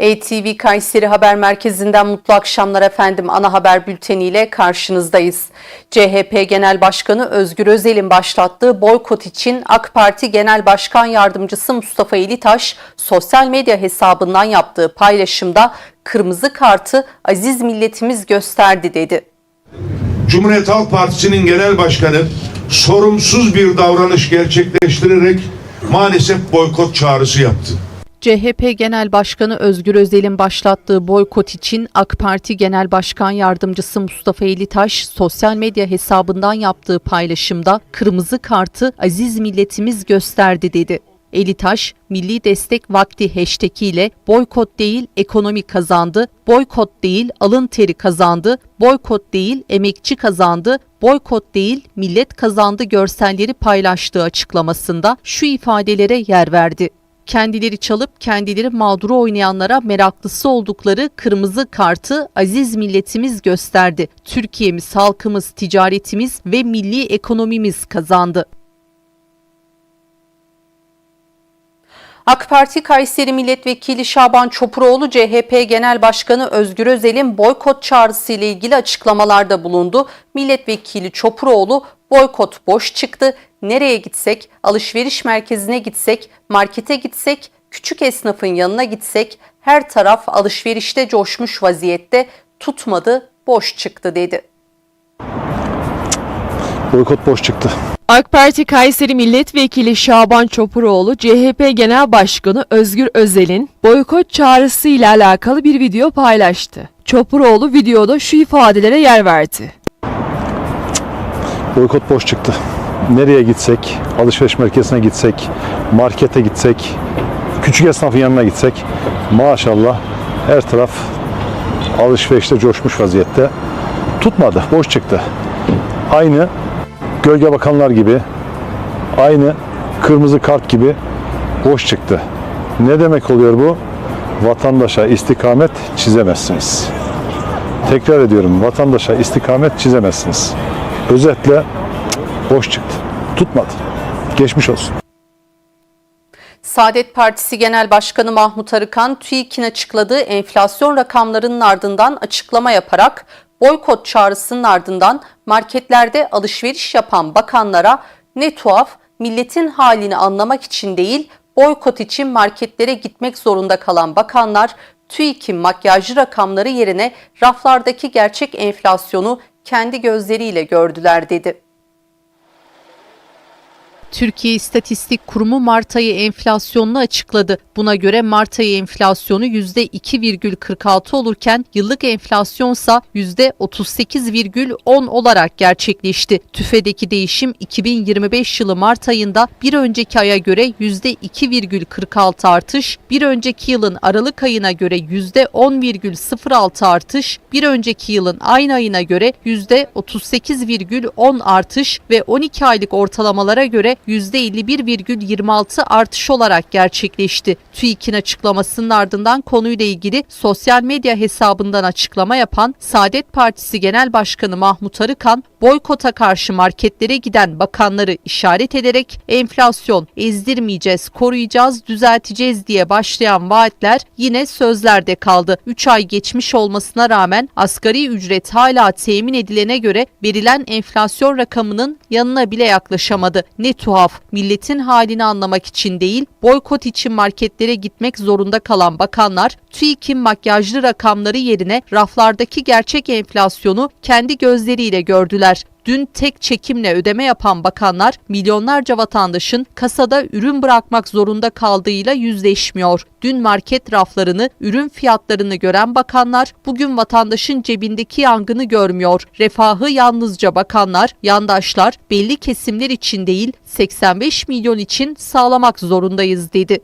ATV Kayseri Haber Merkezi'nden mutlu akşamlar efendim. Ana haber bülteniyle karşınızdayız. CHP Genel Başkanı Özgür Özel'in başlattığı boykot için AK Parti Genel Başkan Yardımcısı Mustafa İlitaş sosyal medya hesabından yaptığı paylaşımda kırmızı kartı aziz milletimiz gösterdi dedi. Cumhuriyet Halk Partisi'nin genel başkanı sorumsuz bir davranış gerçekleştirerek maalesef boykot çağrısı yaptı. CHP Genel Başkanı Özgür Özel'in başlattığı boykot için AK Parti Genel Başkan Yardımcısı Mustafa Elitaş sosyal medya hesabından yaptığı paylaşımda kırmızı kartı aziz milletimiz gösterdi dedi. Elitaş, Milli Destek Vakti hashtag ile boykot değil ekonomi kazandı, boykot değil alın teri kazandı, boykot değil emekçi kazandı, boykot değil millet kazandı görselleri paylaştığı açıklamasında şu ifadelere yer verdi kendileri çalıp kendileri mağduru oynayanlara meraklısı oldukları kırmızı kartı aziz milletimiz gösterdi. Türkiye'miz, halkımız, ticaretimiz ve milli ekonomimiz kazandı. AK Parti Kayseri Milletvekili Şaban Çopuroğlu CHP Genel Başkanı Özgür Özel'in boykot çağrısı ile ilgili açıklamalarda bulundu. Milletvekili Çopuroğlu boykot boş çıktı. Nereye gitsek, alışveriş merkezine gitsek, markete gitsek, küçük esnafın yanına gitsek her taraf alışverişte coşmuş vaziyette tutmadı, boş çıktı dedi. Boykot boş çıktı. AK Parti Kayseri Milletvekili Şaban Çopuroğlu, CHP Genel Başkanı Özgür Özel'in boykot çağrısı ile alakalı bir video paylaştı. Çopuroğlu videoda şu ifadelere yer verdi. Boykot boş çıktı. Nereye gitsek, alışveriş merkezine gitsek, markete gitsek, küçük esnafın yanına gitsek maşallah her taraf alışverişte coşmuş vaziyette. Tutmadı, boş çıktı. Aynı gölge bakanlar gibi, aynı kırmızı kart gibi boş çıktı. Ne demek oluyor bu? Vatandaşa istikamet çizemezsiniz. Tekrar ediyorum, vatandaşa istikamet çizemezsiniz. Özetle boş çıktı. Tutmadı. Geçmiş olsun. Saadet Partisi Genel Başkanı Mahmut Arıkan, TÜİK'in açıkladığı enflasyon rakamlarının ardından açıklama yaparak boykot çağrısının ardından marketlerde alışveriş yapan bakanlara ne tuhaf milletin halini anlamak için değil boykot için marketlere gitmek zorunda kalan bakanlar TÜİK'in makyajlı rakamları yerine raflardaki gerçek enflasyonu kendi gözleriyle gördüler dedi. Türkiye İstatistik Kurumu Mart ayı enflasyonunu açıkladı. Buna göre Mart ayı enflasyonu %2,46 olurken yıllık enflasyonsa %38,10 olarak gerçekleşti. TÜFE'deki değişim 2025 yılı Mart ayında bir önceki aya göre %2,46 artış, bir önceki yılın Aralık ayına göre %10,06 artış, bir önceki yılın aynı ayına göre %38,10 artış ve 12 aylık ortalamalara göre %51,26 artış olarak gerçekleşti. TÜİK'in açıklamasının ardından konuyla ilgili sosyal medya hesabından açıklama yapan Saadet Partisi Genel Başkanı Mahmut Arıkan, boykota karşı marketlere giden bakanları işaret ederek enflasyon ezdirmeyeceğiz, koruyacağız, düzelteceğiz diye başlayan vaatler yine sözlerde kaldı. 3 ay geçmiş olmasına rağmen asgari ücret hala temin edilene göre verilen enflasyon rakamının yanına bile yaklaşamadı. Ne tuhaf, milletin halini anlamak için değil, boykot için marketlere gitmek zorunda kalan bakanlar, TÜİK'in makyajlı rakamları yerine raflardaki gerçek enflasyonu kendi gözleriyle gördüler. Dün tek çekimle ödeme yapan bakanlar milyonlarca vatandaşın kasada ürün bırakmak zorunda kaldığıyla yüzleşmiyor. Dün market raflarını, ürün fiyatlarını gören bakanlar bugün vatandaşın cebindeki yangını görmüyor. Refahı yalnızca bakanlar, yandaşlar belli kesimler için değil 85 milyon için sağlamak zorundayız dedi.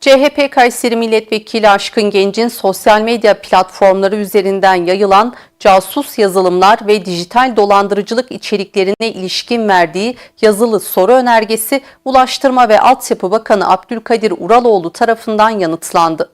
CHP Kayseri Milletvekili Aşkın Genç'in sosyal medya platformları üzerinden yayılan casus yazılımlar ve dijital dolandırıcılık içeriklerine ilişkin verdiği yazılı soru önergesi Ulaştırma ve Altyapı Bakanı Abdülkadir Uraloğlu tarafından yanıtlandı.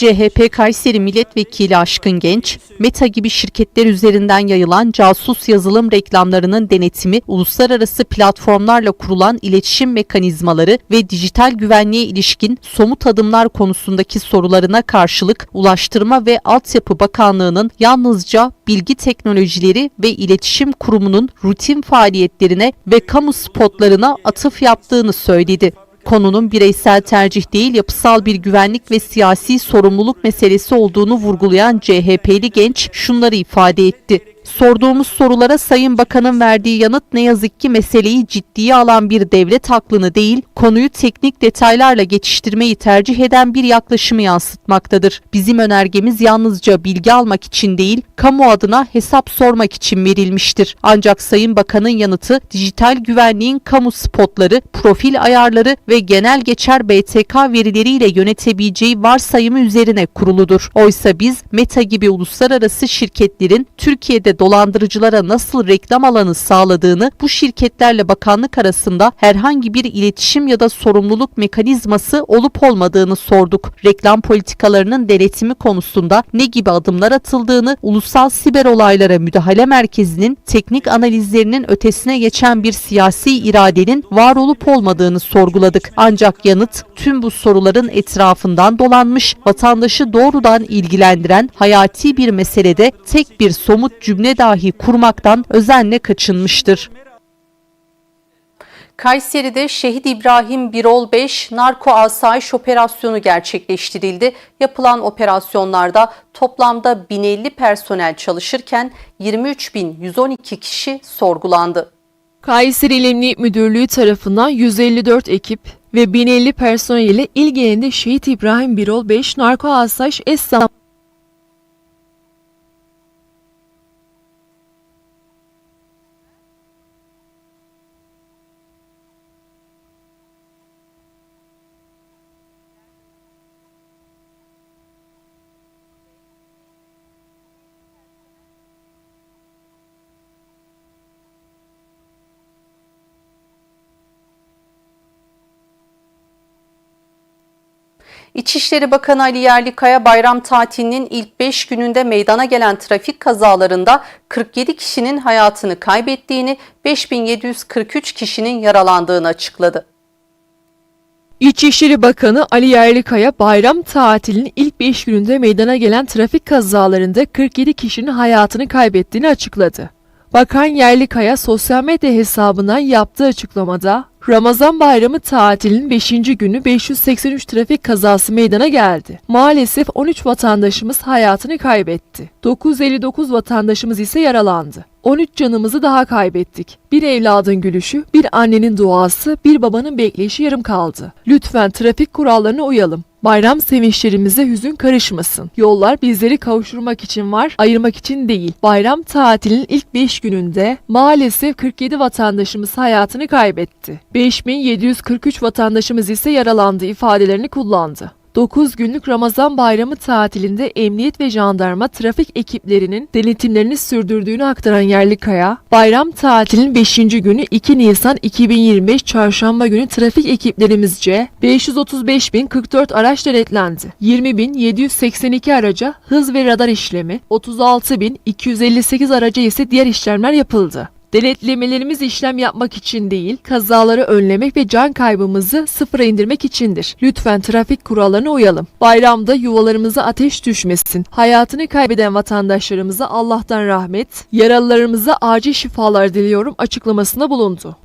CHP Kayseri Milletvekili Aşkın Genç, Meta gibi şirketler üzerinden yayılan casus yazılım reklamlarının denetimi, uluslararası platformlarla kurulan iletişim mekanizmaları ve dijital güvenliğe ilişkin somut adımlar konusundaki sorularına karşılık Ulaştırma ve Altyapı Bakanlığı'nın yalnızca Bilgi Teknolojileri ve İletişim Kurumu'nun rutin faaliyetlerine ve kamu spotlarına atıf yaptığını söyledi. Konunun bireysel tercih değil yapısal bir güvenlik ve siyasi sorumluluk meselesi olduğunu vurgulayan CHP'li genç şunları ifade etti. Sorduğumuz sorulara Sayın Bakan'ın verdiği yanıt ne yazık ki meseleyi ciddiye alan bir devlet aklını değil, konuyu teknik detaylarla geçiştirmeyi tercih eden bir yaklaşımı yansıtmaktadır. Bizim önergemiz yalnızca bilgi almak için değil, kamu adına hesap sormak için verilmiştir. Ancak Sayın Bakan'ın yanıtı dijital güvenliğin kamu spotları, profil ayarları ve genel geçer BTK verileriyle yönetebileceği varsayımı üzerine kuruludur. Oysa biz Meta gibi uluslararası şirketlerin Türkiye'de dolandırıcılara nasıl reklam alanı sağladığını, bu şirketlerle bakanlık arasında herhangi bir iletişim ya da sorumluluk mekanizması olup olmadığını sorduk. Reklam politikalarının denetimi konusunda ne gibi adımlar atıldığını, ulusal siber olaylara müdahale merkezinin teknik analizlerinin ötesine geçen bir siyasi iradenin var olup olmadığını sorguladık. Ancak yanıt tüm bu soruların etrafından dolanmış, vatandaşı doğrudan ilgilendiren hayati bir meselede tek bir somut cümle dahi kurmaktan özenle kaçınmıştır. Kayseri'de Şehit İbrahim Birol 5 narko asayiş operasyonu gerçekleştirildi. Yapılan operasyonlarda toplamda 1050 personel çalışırken 23.112 kişi sorgulandı. Kayseri İl Emniyet Müdürlüğü tarafından 154 ekip ve 1050 personel ile il genelinde Şehit İbrahim Birol 5 narko asayiş eş İçişleri Bakanı Ali Yerlikaya bayram tatilinin ilk 5 gününde meydana gelen trafik kazalarında 47 kişinin hayatını kaybettiğini, 5743 kişinin yaralandığını açıkladı. İçişleri Bakanı Ali Yerlikaya bayram tatilinin ilk 5 gününde meydana gelen trafik kazalarında 47 kişinin hayatını kaybettiğini açıkladı. Bakan Yerlikaya sosyal medya hesabından yaptığı açıklamada Ramazan bayramı tatilinin 5. günü 583 trafik kazası meydana geldi. Maalesef 13 vatandaşımız hayatını kaybetti. 959 vatandaşımız ise yaralandı. 13 canımızı daha kaybettik. Bir evladın gülüşü, bir annenin duası, bir babanın bekleyişi yarım kaldı. Lütfen trafik kurallarına uyalım. Bayram sevinçlerimize hüzün karışmasın. Yollar bizleri kavuşturmak için var, ayırmak için değil. Bayram tatilinin ilk 5 gününde maalesef 47 vatandaşımız hayatını kaybetti. 5743 vatandaşımız ise yaralandı ifadelerini kullandı. 9 günlük Ramazan bayramı tatilinde emniyet ve jandarma trafik ekiplerinin denetimlerini sürdürdüğünü aktaran Yerlikaya, bayram tatilinin 5. günü 2 Nisan 2025 çarşamba günü trafik ekiplerimizce 535.044 araç denetlendi. 20.782 araca hız ve radar işlemi, 36.258 araca ise diğer işlemler yapıldı. Denetlemelerimiz işlem yapmak için değil, kazaları önlemek ve can kaybımızı sıfıra indirmek içindir. Lütfen trafik kurallarına uyalım. Bayramda yuvalarımıza ateş düşmesin. Hayatını kaybeden vatandaşlarımıza Allah'tan rahmet, yaralılarımıza acil şifalar diliyorum açıklamasında bulundu.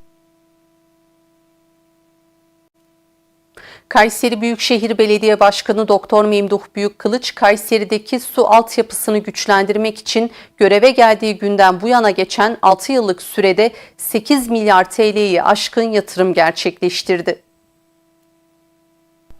Kayseri Büyükşehir Belediye Başkanı Doktor Memduh Büyükkılıç, Kayseri'deki su altyapısını güçlendirmek için göreve geldiği günden bu yana geçen 6 yıllık sürede 8 milyar TL'yi aşkın yatırım gerçekleştirdi.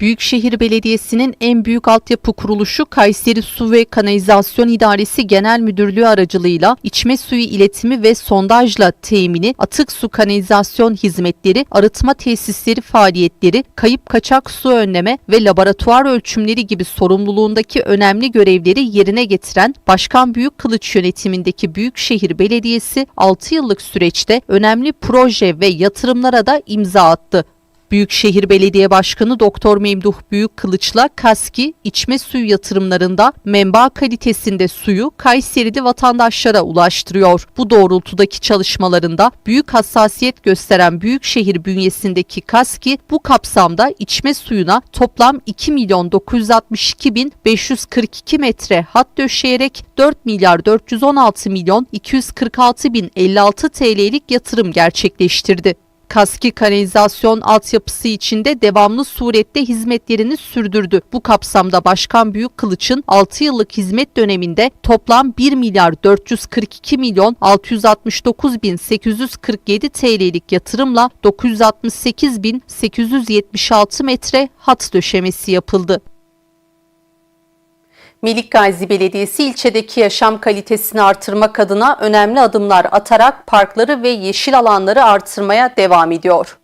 Büyükşehir Belediyesi'nin en büyük altyapı kuruluşu Kayseri Su ve Kanalizasyon İdaresi Genel Müdürlüğü aracılığıyla içme suyu iletimi ve sondajla temini, atık su kanalizasyon hizmetleri, arıtma tesisleri faaliyetleri, kayıp kaçak su önleme ve laboratuvar ölçümleri gibi sorumluluğundaki önemli görevleri yerine getiren Başkan Büyükkılıç yönetimindeki Büyükşehir Belediyesi 6 yıllık süreçte önemli proje ve yatırımlara da imza attı. Büyükşehir Belediye Başkanı Doktor Memduh Büyükkılıç'la KASKİ içme suyu yatırımlarında menba kalitesinde suyu Kayserili vatandaşlara ulaştırıyor. Bu doğrultudaki çalışmalarında büyük hassasiyet gösteren Büyükşehir bünyesindeki KASKİ bu kapsamda içme suyuna toplam 2 milyon 962 bin 542 metre hat döşeyerek 4 milyar 416 milyon 246 bin 56 TL'lik yatırım gerçekleştirdi. Kaski kanalizasyon altyapısı içinde devamlı surette hizmetlerini sürdürdü. Bu kapsamda Başkan Büyükkılıç'ın 6 yıllık hizmet döneminde toplam 1 milyar 442 milyon 669 bin 847 TL'lik yatırımla 968 bin 876 metre hat döşemesi yapıldı. Melik Gazi Belediyesi ilçedeki yaşam kalitesini artırmak adına önemli adımlar atarak parkları ve yeşil alanları artırmaya devam ediyor.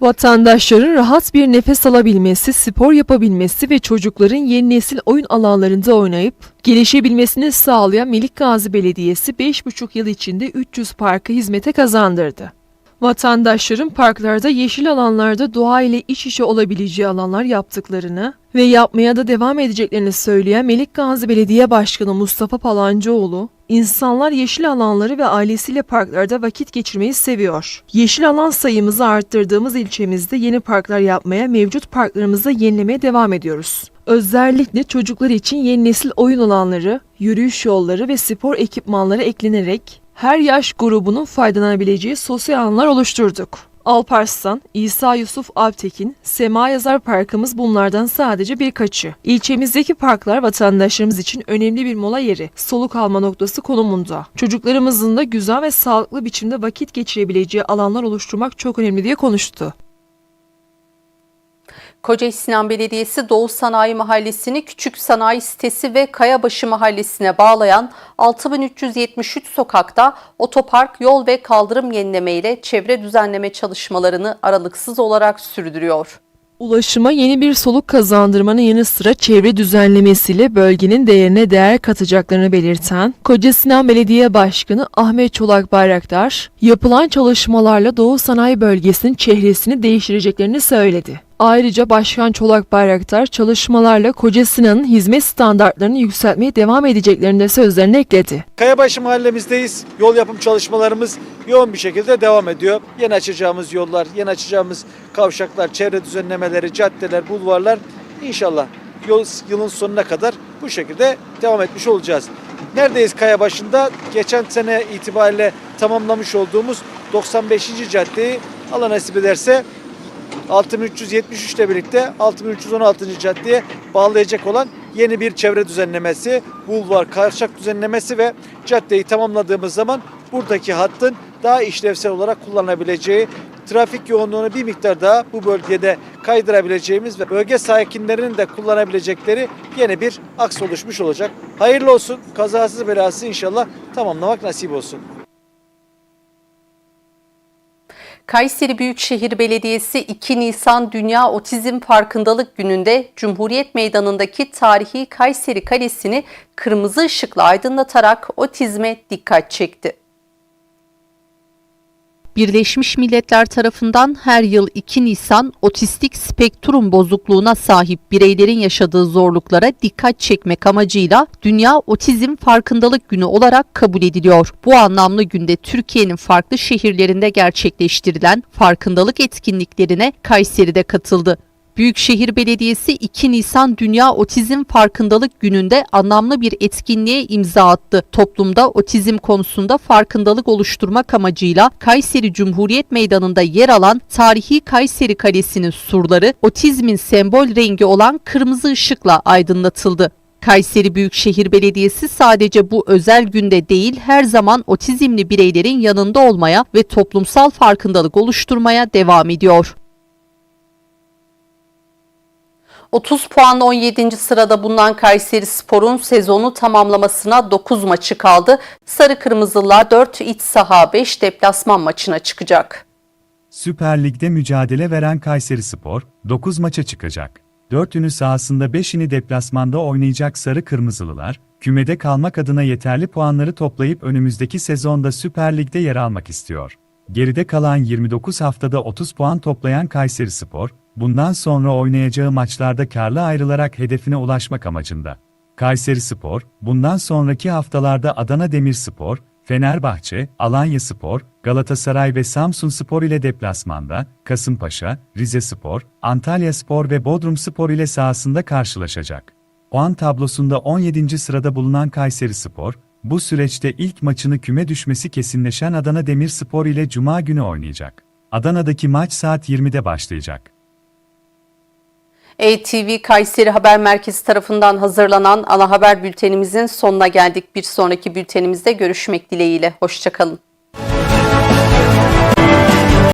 Vatandaşların rahat bir nefes alabilmesi, spor yapabilmesi ve çocukların yeni nesil oyun alanlarında oynayıp gelişebilmesini sağlayan Melik Gazi Belediyesi 5,5 yıl içinde 300 parkı hizmete kazandırdı. Vatandaşların parklarda yeşil alanlarda doğa ile iç içe olabileceği alanlar yaptıklarını ve yapmaya da devam edeceklerini söyleyen Melik Gazi Belediye Başkanı Mustafa Palancıoğlu, insanlar yeşil alanları ve ailesiyle parklarda vakit geçirmeyi seviyor. Yeşil alan sayımızı arttırdığımız ilçemizde yeni parklar yapmaya, mevcut parklarımızı yenilemeye devam ediyoruz. Özellikle çocuklar için yeni nesil oyun alanları, yürüyüş yolları ve spor ekipmanları eklenerek her yaş grubunun faydalanabileceği sosyal alanlar oluşturduk. Alparslan, İsa Yusuf Alptekin, Sema Yazar Parkımız bunlardan sadece birkaçı. İlçemizdeki parklar vatandaşlarımız için önemli bir mola yeri, soluk alma noktası konumunda. Çocuklarımızın da güzel ve sağlıklı biçimde vakit geçirebileceği alanlar oluşturmak çok önemli diye konuştu. Kocaeli Sinan Belediyesi Doğu Sanayi Mahallesi'ni Küçük Sanayi Sitesi ve Kayabaşı Mahallesi'ne bağlayan 6373 sokakta otopark, yol ve kaldırım yenileme ile çevre düzenleme çalışmalarını aralıksız olarak sürdürüyor. Ulaşıma yeni bir soluk kazandırmanın yanı sıra çevre düzenlemesiyle bölgenin değerine değer katacaklarını belirten Koca Sinan Belediye Başkanı Ahmet Çolak Bayraktar, yapılan çalışmalarla Doğu Sanayi Bölgesi'nin çehresini değiştireceklerini söyledi. Ayrıca Başkan Çolak Bayraktar çalışmalarla Koca Sinan'ın hizmet standartlarını yükseltmeye devam edeceklerini de sözlerine ekledi. Kayabaşı mahallemizdeyiz. Yol yapım çalışmalarımız yoğun bir şekilde devam ediyor. Yeni açacağımız yollar, yeni açacağımız kavşaklar, çevre düzenlemeleri, caddeler, bulvarlar inşallah yol, yılın sonuna kadar bu şekilde devam etmiş olacağız. Neredeyiz Kayabaşı'nda? Geçen sene itibariyle tamamlamış olduğumuz 95. caddeyi Allah nasip ederse 6373 ile birlikte 6316. caddeye bağlayacak olan yeni bir çevre düzenlemesi, bulvar, kavşak düzenlemesi ve caddeyi tamamladığımız zaman buradaki hattın daha işlevsel olarak kullanabileceği, trafik yoğunluğunu bir miktar daha bu bölgede kaydırabileceğimiz ve bölge sakinlerinin de kullanabilecekleri yeni bir aks oluşmuş olacak. Hayırlı olsun, kazasız belasız inşallah tamamlamak nasip olsun. Kayseri Büyükşehir Belediyesi 2 Nisan Dünya Otizm Farkındalık Günü'nde Cumhuriyet Meydanı'ndaki tarihi Kayseri Kalesi'ni kırmızı ışıkla aydınlatarak otizme dikkat çekti. Birleşmiş Milletler tarafından her yıl 2 Nisan otistik spektrum bozukluğuna sahip bireylerin yaşadığı zorluklara dikkat çekmek amacıyla Dünya Otizm Farkındalık Günü olarak kabul ediliyor. Bu anlamlı günde Türkiye'nin farklı şehirlerinde gerçekleştirilen farkındalık etkinliklerine Kayseri'de katıldı. Büyükşehir Belediyesi 2 Nisan Dünya Otizm Farkındalık Günü'nde anlamlı bir etkinliğe imza attı. Toplumda otizm konusunda farkındalık oluşturmak amacıyla Kayseri Cumhuriyet Meydanı'nda yer alan tarihi Kayseri Kalesi'nin surları otizmin sembol rengi olan kırmızı ışıkla aydınlatıldı. Kayseri Büyükşehir Belediyesi sadece bu özel günde değil her zaman otizmli bireylerin yanında olmaya ve toplumsal farkındalık oluşturmaya devam ediyor. 30 puanla 17. sırada bulunan Kayseri Spor'un sezonu tamamlamasına 9 maçı kaldı. Sarı Kırmızılılar 4 iç saha 5 deplasman maçına çıkacak. Süper Lig'de mücadele veren Kayseri Spor, 9 maça çıkacak. 4'ünü sahasında 5'ini deplasmanda oynayacak Sarı Kırmızılılar, kümede kalmak adına yeterli puanları toplayıp önümüzdeki sezonda Süper Lig'de yer almak istiyor. Geride kalan 29 haftada 30 puan toplayan Kayserispor, bundan sonra oynayacağı maçlarda karlı ayrılarak hedefine ulaşmak amacında. Kayserispor, bundan sonraki haftalarda Adana Demirspor, Fenerbahçe, Alanyaspor, Galatasaray ve Samsunspor ile deplasmanda, Kasımpaşa, Rizespor, Antalyaspor ve Bodrumspor ile sahasında karşılaşacak. Puan tablosunda 17. sırada bulunan Kayserispor, bu süreçte ilk maçını küme düşmesi kesinleşen Adana Demirspor ile Cuma günü oynayacak. Adana'daki maç saat 20'de başlayacak. ATV Kayseri Haber Merkezi tarafından hazırlanan ana haber bültenimizin sonuna geldik. Bir sonraki bültenimizde görüşmek dileğiyle. Hoşçakalın.